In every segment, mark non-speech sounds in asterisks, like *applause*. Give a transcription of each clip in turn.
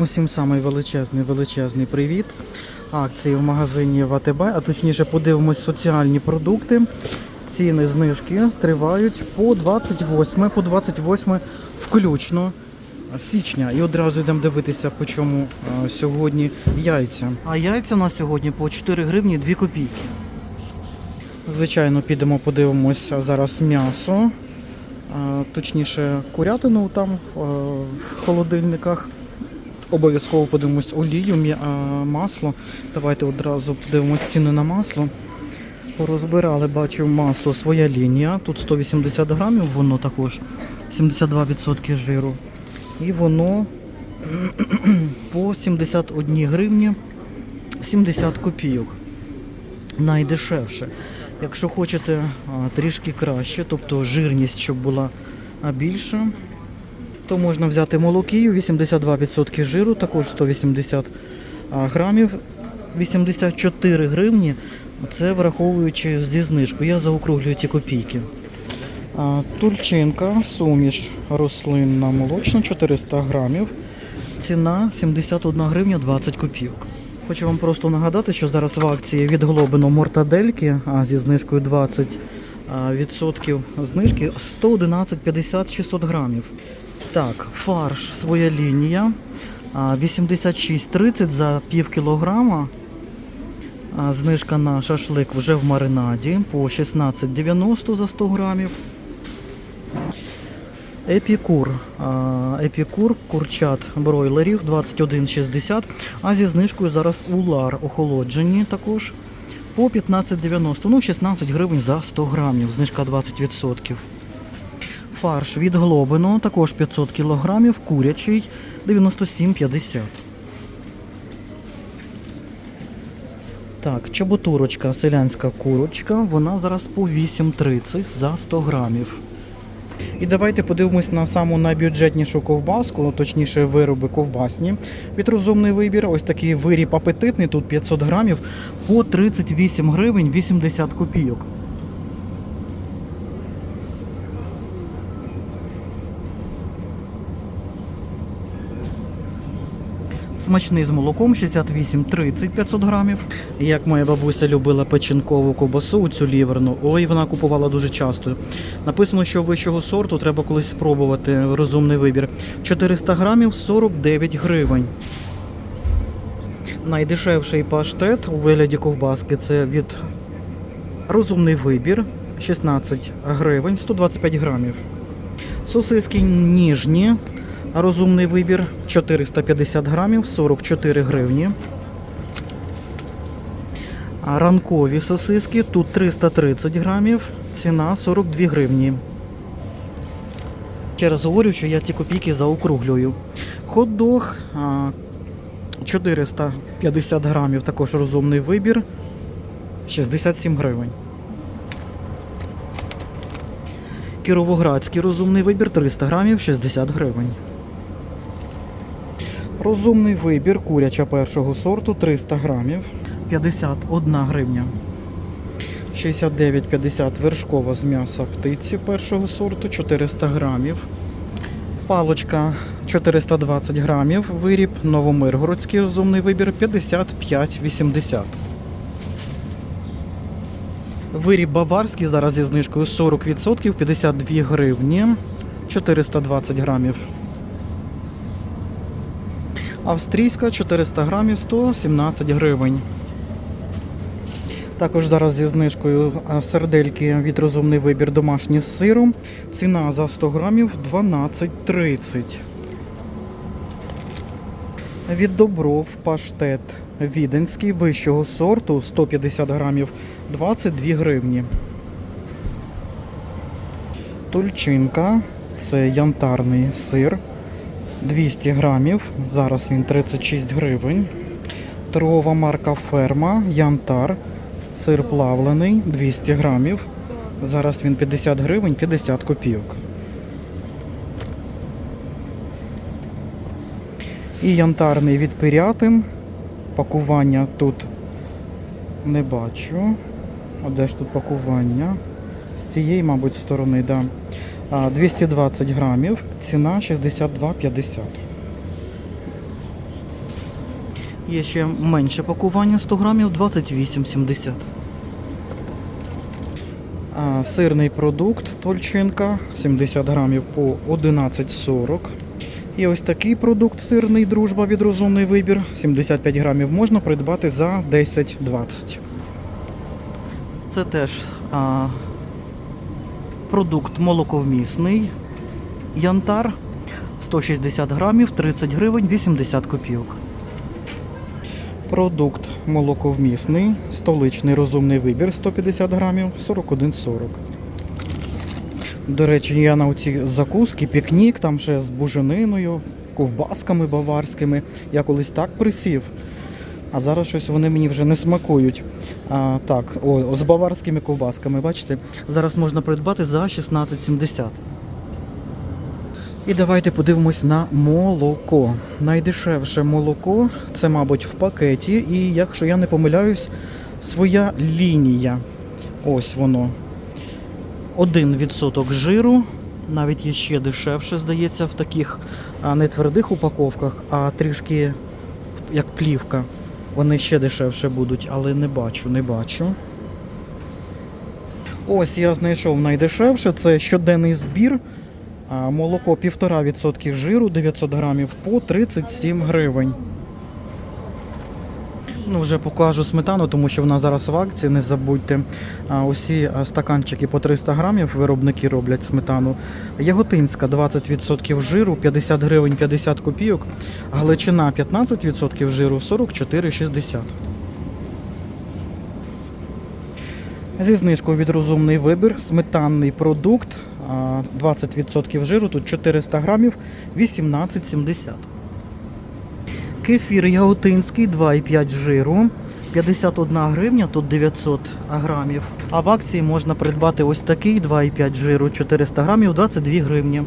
Усім самий величезний величезний привіт. Акції в магазині ВТБ, а точніше подивимось соціальні продукти. Ціни знижки тривають по 28, по 28 включно січня. І одразу йдемо дивитися, по чому сьогодні яйця. А яйця у нас сьогодні по 4 гривні 2 копійки. Звичайно, підемо подивимося зараз м'ясо. Точніше, курятину там в холодильниках. Обов'язково подивимось олію, масло. Давайте одразу подивимось ціни на масло. Порозбирали, бачу, масло своя лінія. Тут 180 грамів, воно також 72% жиру. І воно *clears throat* по 71 гривні 70 копійок. Найдешевше. Якщо хочете трішки краще, тобто жирність, щоб була більша, то можна взяти молокію, 82% жиру, також 180 грамів, 84 гривні. Це враховуючи зі знижкою. Я заокруглюю ці копійки. А, Тульчинка, суміш рослинна молочна, 400 грамів. Ціна 71 гривня 20 копійок. Хочу вам просто нагадати, що зараз в акції від Глобино мортадельки а, зі знижкою 20 а, відсотків знижки 111,50 600 грамів. Так, фарш своя лінія. 86,30 за пів кілограма. Знижка на шашлик вже в маринаді по 16,90 за 100 грамів. Епікур. Епікур, курчат бройлерів 21,60, а зі знижкою зараз улар охолоджені також по 15,90, ну 16 гривень за 100 грамів, знижка 20%. Фарш від Глобино, також 500 кілограмів, курячий 97,50. Так, чоботурочка, селянська курочка, вона зараз по 8,30 за 100 грамів. І давайте подивимось на саму найбюджетнішу ковбаску, ну, точніше вироби ковбасні. Від розумний вибір. Ось такий виріб апетитний, тут 500 грамів по 38 гривень 80 копійок. Смачний з молоком 68,30 500 грамів. Як моя бабуся любила печінкову ковбасу, цю ліверну, ой, вона купувала дуже часто. Написано, що вищого сорту треба колись спробувати розумний вибір. 400 грамів 49 гривень. Найдешевший паштет у вигляді ковбаски це від розумний вибір 16 гривень 125 грамів. Сосиски ніжні. Розумний вибір 450 грамів 44 гривні. Ранкові сосиски тут 330 грамів, ціна 42 гривні. Ще раз говорю, що я ті копійки заокруглюю. Хот-дог 450 грамів, також розумний вибір 67 гривень. Кіровоградський розумний вибір 300 грамів 60 гривень. Розумний вибір куряча першого сорту 300 грамів 51 гривня. 69,50 вершкова з м'яса птиці першого сорту 400 грамів. Палочка 420 грамів. Виріб Новомиргородський розумний вибір 55,80. Виріб баварський зараз зі знижкою 40%, 52 гривні, 420 грамів. Австрійська 400 грамів 117 гривень. Також зараз зі знижкою сердельки від розумний вибір домашні з сиром. Ціна за 100 грамів 12,30. Від добров паштет віденський вищого сорту 150 грамів 22 гривні. Тульчинка це янтарний сир 200 грамів. Зараз він 36 гривень. Торгова марка Ферма Янтар. Сир плавлений 200 грамів. Зараз він 50 гривень 50 копійок. І янтарний від Пирятин. Пакування тут не бачу. А де ж тут пакування? З цієї, мабуть, сторони, да. А, 220 грамів, ціна 62,50. Є ще менше пакування 100 грамів 28,70. А, сирний продукт Тольчинка 70 грамів по 11,40. І ось такий продукт сирний дружба від розумний вибір. 75 грамів можна придбати за 10,20. Це теж а, продукт молоковмісний. Янтар 160 грамів, 30 гривень, 80 копійок. Продукт молоковмісний, столичний розумний вибір 150 грамів, 41,40. До речі, я на оці закуски, пікнік, там ще з бужениною, ковбасками баварськими. Я колись так присів. А зараз щось вони мені вже не смакують. А, так, о, з баварськими ковбасками, бачите? Зараз можна придбати за 16,70. І давайте подивимось на молоко. Найдешевше молоко це, мабуть, в пакеті. І якщо я не помиляюсь, своя лінія. Ось воно. 1% жиру. Навіть є ще дешевше, здається, в таких не твердих упаковках, а трішки як плівка. Вони ще дешевше будуть, але не бачу, не бачу. Ось я знайшов найдешевше. Це щоденний збір. Молоко 1,5% жиру 900 грамів по 37 гривень. Ну, вже покажу сметану, тому що вона зараз в акції. Не забудьте. Усі стаканчики по 300 грамів виробники роблять сметану. Яготинська 20% жиру, 50 гривень 50 копійок. Галичина 15% жиру, 44,60. Зі знижкою від розумний вибір, сметанний продукт, 20% жиру, тут 400 грамів, 18,70. Кефір яготинський 2,5 жиру, 51 гривня, тут 900 грамів. А в акції можна придбати ось такий 2,5 жиру, 400 грамів, 22 гривні.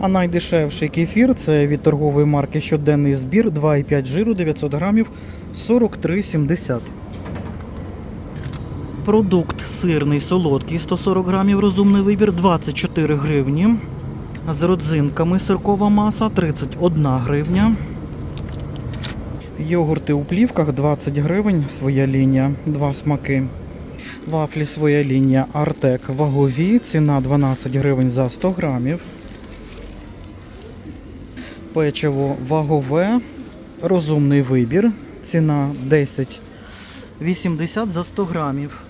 А найдешевший кефір це від торгової марки щоденний збір 2,5 жиру, 900 грамів, 43,70. Продукт сирний солодкий 140 грамів, розумний вибір 24 гривні. З родзинками сиркова маса 31 гривня. Йогурти у плівках 20 гривень, своя лінія, два смаки. Вафлі своя лінія Артек вагові, ціна 12 гривень за 100 грамів. Печиво вагове, розумний вибір, ціна 10,80 за 100 грамів.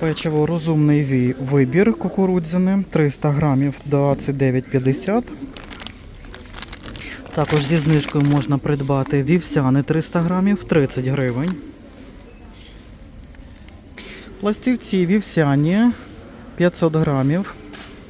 Печиво розумний вибір кукурудзяне 300 грамів 29,50. Також зі знижкою можна придбати вівсяне 300 грамів 30 гривень. Пластівці вівсяні 500 грамів.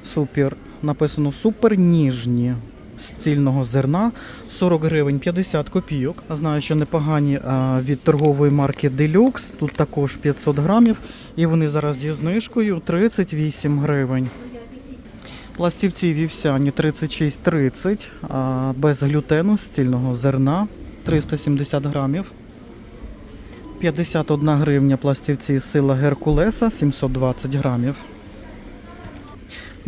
Супер. Написано супер ніжні з цільного зерна 40 гривень 50 копійок. Знаю, що непогані від торгової марки Deluxe. Тут також 500 грамів. І вони зараз зі знижкою 38 гривень. Пластівці вівсяні 36,30, а, без глютену з цільного зерна 370 грамів. 51 гривня пластівці сила Геркулеса 720 грамів.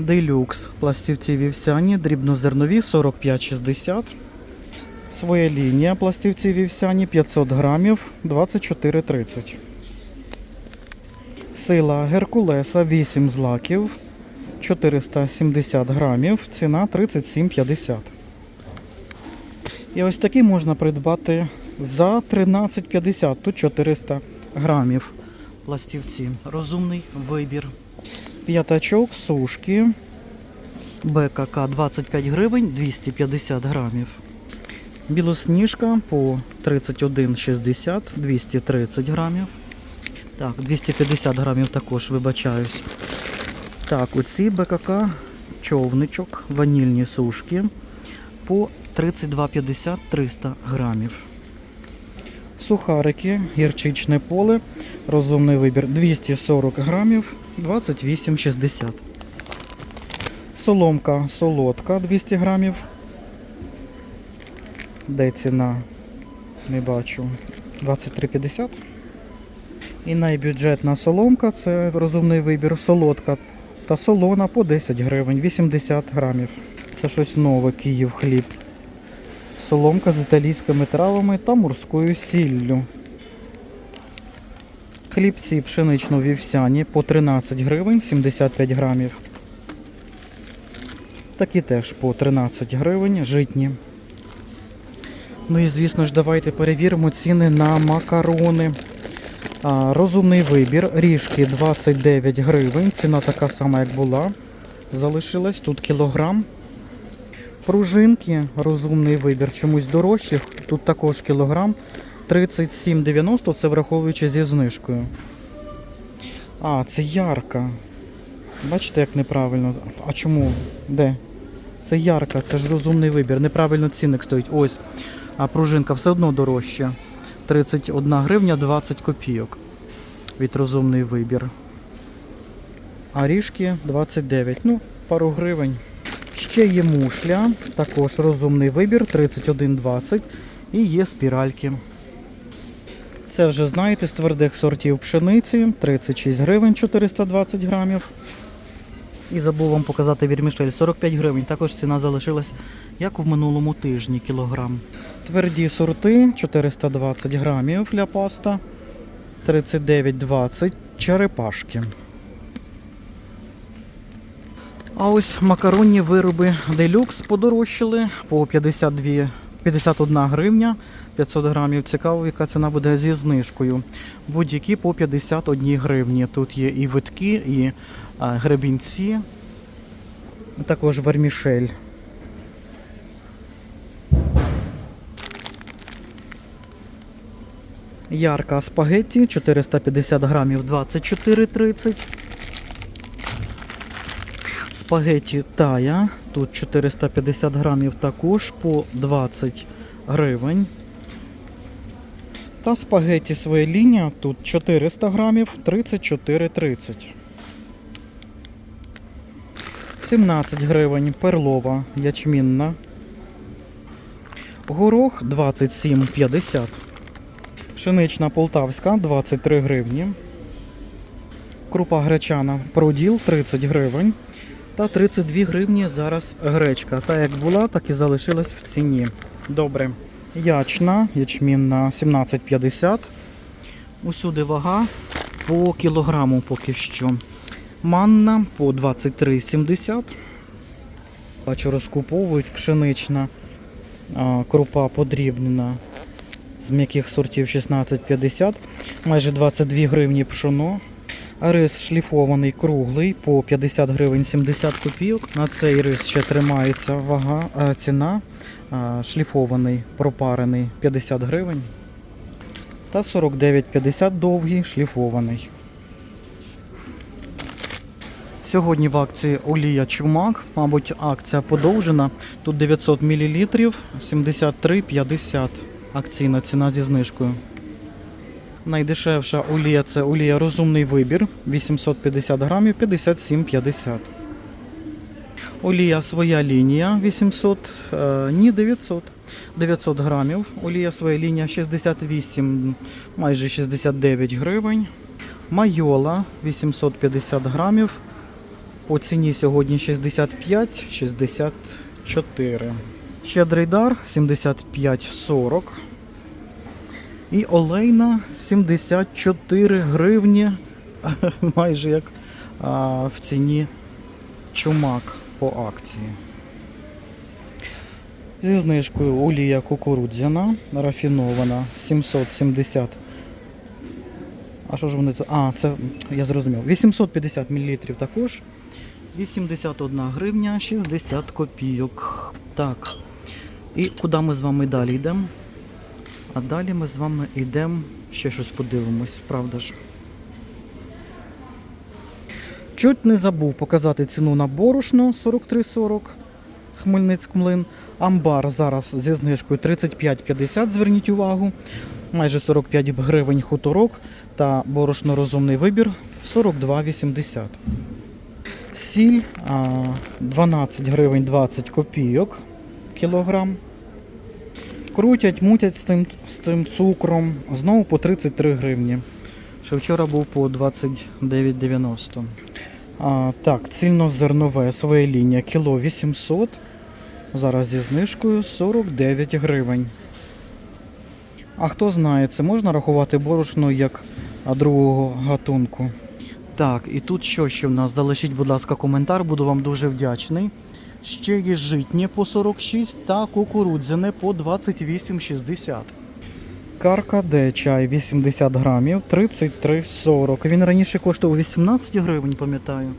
Делюкс пластівці вівсяні, дрібнозернові 45,60. Своя лінія пластівці вівсяні 500 грамів 24,30. Сила Геркулеса 8 злаків 470 грамів, ціна 37,50. І ось такі можна придбати за 13,50. Тут 400 грамів пластівці. Розумний вибір. П'ятачок, сушки. БКК 25 гривень 250 грамів. Білосніжка по 31,60 230 грамів. Так, 250 грамів також вибачаюсь. Так, оці БКК човничок, ванільні сушки по 32,50 300 грамів. Сухарики, гірчичне поле, розумний вибір 240 грамів, 28,60. Соломка солодка 200 грамів. Де ціна? Не бачу. 23,50. І найбюджетна соломка це розумний вибір. Солодка та солона по 10 гривень, 80 грамів. Це щось нове, Київ хліб. Соломка з італійськими травами та морською сіллю. Хлібці пшенично-вівсяні по 13 гривень 75 грамів. Такі теж по 13 гривень житні. Ну і звісно ж, давайте перевіримо ціни на макарони. А, розумний вибір. Ріжки 29 гривень. Ціна така сама, як була. Залишилась тут кілограм. Пружинки, розумний вибір, чомусь дорожчі. Тут також кілограм. 37,90, це враховуючи зі знижкою. А, це ярка. Бачите, як неправильно. А чому? Де? Це ярка, це ж розумний вибір. Неправильно цінник стоїть. Ось. А пружинка все одно дорожча. 31 гривня 20 копійок. Від розумний вибір. А ріжки 29. Ну, пару гривень. Ще є мушля, також розумний вибір 31,20 і є спіральки. Це вже знаєте з твердих сортів пшениці 36 гривень 420 грамів. І забув вам показати вірмішель 45 гривень. Також ціна залишилась як в минулому тижні кілограм. Тверді сорти 420 грамів для паста 39,20 черепашки. А ось макаронні вироби делюкс подорожчали по 52, 51 гривня 500 грамів. Цікаво, яка ціна буде зі знижкою. Будь-які по 51 гривні. Тут є і витки, і а, гребінці, також вермішель. Ярка спагетті 450 грамів 24,30. Спагеті тая. Тут 450 грамів також по 20 гривень. Та спагеті своя лінія тут 400 грамів 34,30. 17 гривень перлова ячмінна. Горох 27,50. Пшенична полтавська 23 гривні. Крупа гречана проділ 30 гривень. Та 32 гривні зараз гречка. Та як була, так і залишилась в ціні. Добре. Ячна, ячмінна 17,50. Усюди вага по кілограму поки що. Манна по 23,70. Бачу, розкуповують пшенична крупа подрібнена з м'яких сортів 16,50, майже 22 гривні пшоно. Рис шліфований круглий по 50 гривень 70 копійок. На цей рис ще тримається вага, а, ціна. А, шліфований, пропарений 50 гривень. Та 49,50 довгий шліфований. Сьогодні в акції олія чумак, мабуть, акція подовжена. Тут 900 мл 73,50 акційна ціна зі знижкою. Найдешевша олія це олія розумний вибір 850 грамів 57,50. Олія своя лінія 800, е, ні 900. 900 грамів. Олія своя лінія 68, майже 69 гривень. Майола 850 грамів. По ціні сьогодні 65-64. Щедрий дар 75-40. І олейна 74 гривні. *laughs* Майже як а, в ціні чумак по акції. Зі знижкою олія кукурудзяна, рафінована 770. А що ж вони тут? А, це я зрозумів. 850 мл також. 81 гривня 60 копійок. Так. І куди ми з вами далі йдемо? А далі ми з вами йдемо, ще щось подивимось, правда ж. Чуть не забув показати ціну на борошно 43,40 Хмельницьк млин. Амбар зараз зі знижкою 35,50, зверніть увагу. Майже 45 гривень хуторок та борошно розумний вибір 42,80. Сіль 12 гривень 20 копійок кілограм. Крутять, мутять з цим, з цим цукром. Знову по 33 гривні. що вчора був по 29,90. А, так, цільнозернове своє лінія кіло 800. Зараз зі знижкою 49 гривень. А хто знає, це можна рахувати борошно як другого гатунку. Так, і тут що ще в нас? Залишіть, будь ласка, коментар, буду вам дуже вдячний. Ще є житнє по 46 та кукурудзяне по 28,60. Каркаде чай 80 грамів 33,40. Він раніше коштував 18 гривень, пам'ятаю.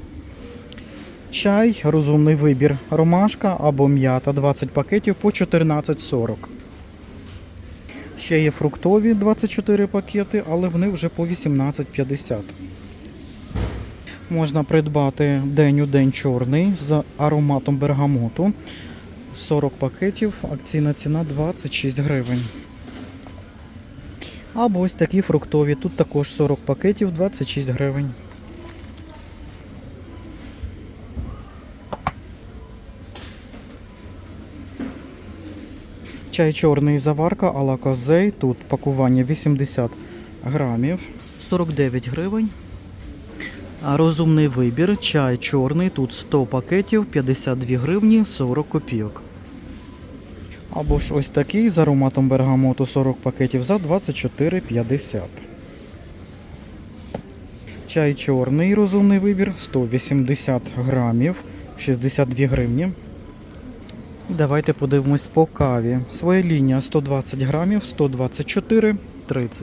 Чай, розумний вибір. Ромашка або м'ята 20 пакетів по 14,40. Ще є фруктові 24 пакети, але вони вже по 18,50. Можна придбати день у день чорний з ароматом бергамоту. 40 пакетів, акційна ціна 26 гривень. Або ось такі фруктові. Тут також 40 пакетів, 26 гривень. Чай чорний заварка Ала Козей. Тут пакування 80 грамів, 49 гривень. Розумний вибір. Чай чорний. Тут 100 пакетів, 52 гривні, 40 копійок. Або ж ось такий з ароматом бергамоту 40 пакетів за 24,50. Чай чорний розумний вибір 180 грамів, 62 гривні. Давайте подивимось по каві. Своя лінія 120 грамів, 124,30.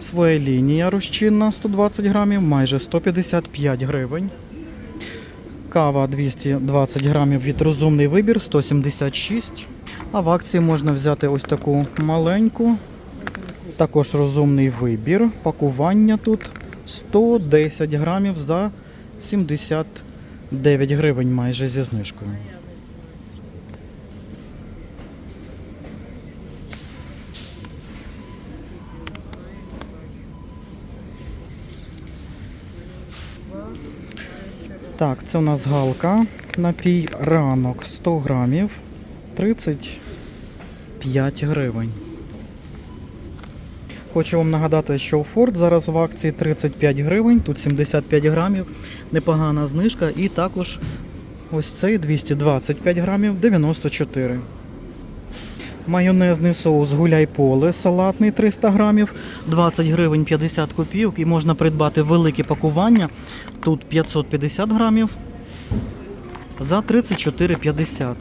Своя лінія розчинна 120 грамів, майже 155 гривень. Кава 220 грамів від розумний вибір 176. А в акції можна взяти ось таку маленьку. Також розумний вибір. Пакування тут 110 грамів за 79 гривень майже зі знижкою. Так, це у нас галка. Напій ранок 100 грамів 35 гривень. Хочу вам нагадати, що у Ford зараз в акції 35 гривень, тут 75 грамів, непогана знижка. І також ось цей 225 грамів 94. Майонезний соус гуляй поле салатний 300 грамів, 20 гривень 50 копійок і можна придбати велике пакування. Тут 550 грамів за 34,50.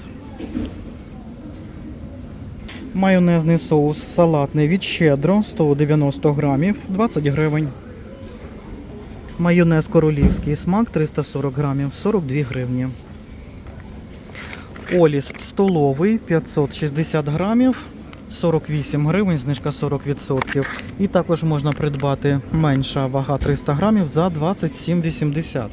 Майонезний соус салатний від щедро 190 грамів 20 гривень. Майонез королівський смак 340 грамів 42 гривні. Оліс столовий 560 грамів 48 гривень, знижка 40%. І також можна придбати менша вага 300 грамів за 27,80.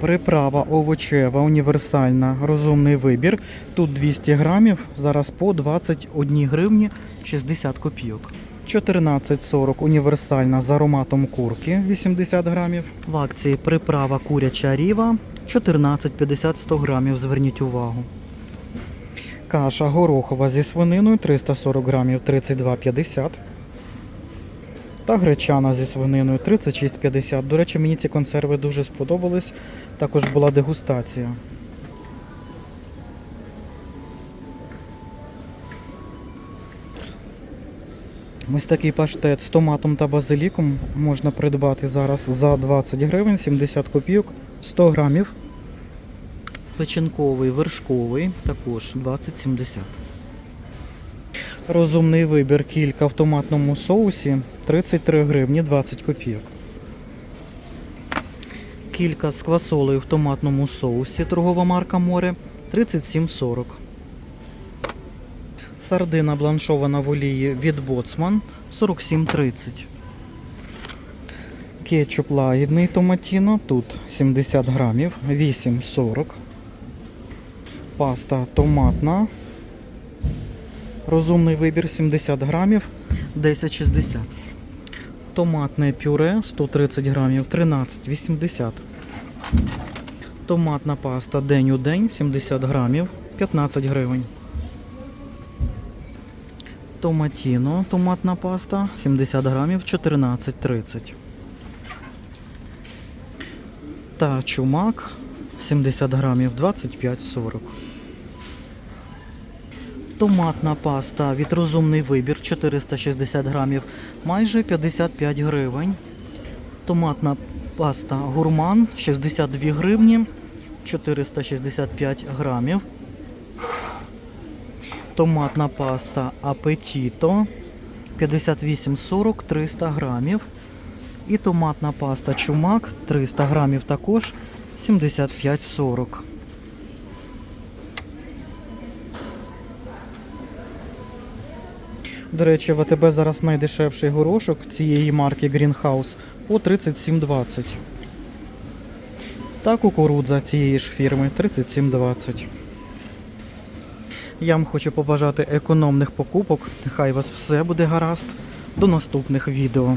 Приправа овочева, універсальна, розумний вибір. Тут 200 грамів, зараз по 21 гривні 60 копійок. 14,40 універсальна з ароматом курки 80 грамів. В акції приправа куряча ріва 14,50 100 грамів. Зверніть увагу. Каша горохова зі свининою 340 грамів 32,50. Та гречана зі свининою 36,50. До речі, мені ці консерви дуже сподобались. Також була дегустація. Ось такий паштет з томатом та базиліком можна придбати зараз за 20 гривень, 70 копійок, 100 грамів. Печінковий, вершковий, також 20,70. Розумний вибір кілька в томатному соусі 33 гривні 20 копійок. Кілька з квасолею в томатному соусі торгова марка море 37,40. Сардина бланшована в олії від Боцман 47,30. Кетчуп лагідний томатіно, тут 70 грамів, 8,40. Паста томатна. Розумний вибір 70 грамів, 10,60. Томатне пюре 130 грамів, 13,80. Томатна паста день у день 70 грамів, 15 гривень. Томатіно, томатна паста 70 грамів 14,30. Та чумак 70 грамів 25,40. Томатна паста від розумний вибір 460 грамів, майже 55 гривень. Томатна паста гурман 62 гривні 465 грамів. Томатна паста апетіто 58,40 300 грамів. І томатна паста чумак 300 грамів також 75,40. До речі, в АТБ зараз найдешевший горошок цієї марки Greenhouse по 37,20. Та кукурудза цієї ж фірми 37,20. Я вам хочу побажати економних покупок. Хай вас все буде гаразд. До наступних відео.